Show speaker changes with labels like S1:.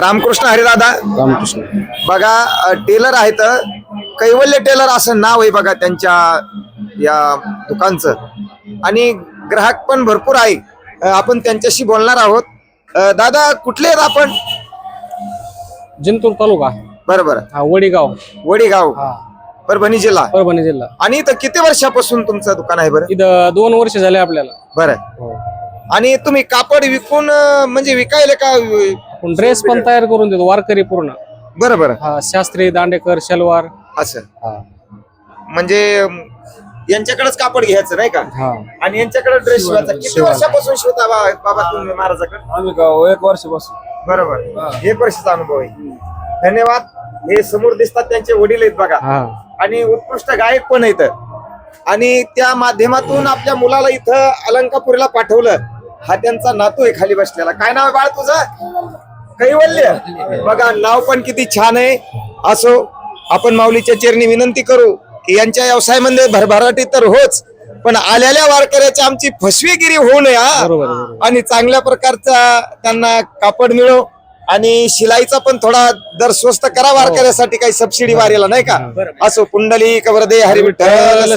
S1: रामकृष्ण हरिदादा?
S2: रामकृष्ण.
S1: बघा टेलर आहेत कैवल्य टेलर असं नाव आहे बघा त्यांच्या या दुकानचं. आणि ग्राहक पण भरपूर आहे. आपण त्यांच्याशी बोलणार आहोत. दादा कुठले आहेत आपण?
S2: जिंतूर तालुका.
S1: बरोबर.
S2: हा वडीगाव.
S1: वडीगाव.
S2: हा.
S1: परभणी जिल्हा.
S2: परभणी जिल्हा.
S1: आणि इथं किती वर्षापासून तुमचं दुकान आहे बरं?
S2: इथं दोन वर्ष झाले आपल्याला.
S1: बरं.
S2: हो.
S1: आणि तुम्ही कापड विकून म्हणजे विकायले का
S2: आपण ड्रेस पण तयार करून देतो वारकरी पूर्ण.
S1: बरं बरं.
S2: हा शास्त्री दांडेकर शलवार.
S1: असं.
S2: हा.
S1: म्हणजे यांच्याकडेच कापड घ्यायचं नाही का?
S2: हा.
S1: आणि यांच्याकडे ड्रेस शिवायचा. किती. वर्षापासून शिवता बा- बाबा तुम्ही महाराजाकडे?
S3: आम्ही गाव एक वर्षापासून.
S1: बरोबर. एक वर्षाचा अनुभव आहे. धन्यवाद. हे समोर दिसतात त्यांचे वडील आहेत बघा.
S2: हा.
S1: आणि उत्कृष्ट गायक पण आहेत. आणि त्या माध्यमातून आपल्या मुलाला इथं अलंकापुरीला पाठवलं. हा त्यांचा नातू आहे खाली बसलेला. काय नाव आहे बाळ तुझं? कैवल्य. बघा नाव पण किती छान आहे. असो आपण माऊलीच्या चरणी विनंती करू की यांच्या व्यवसायामध्ये भरभराटी तर होच पण आलेल्या वारकऱ्याची आमची फसवेगिरी होऊ नये आणि चांगल्या प्रकारचा त्यांना कापड मिळो आणि शिलाईचा पण थोडा दर स्वस्त करा वारकऱ्यासाठी काही सबसिडी वारीला नाही का? असो पुंडली कवरदे हरिविठ्ठल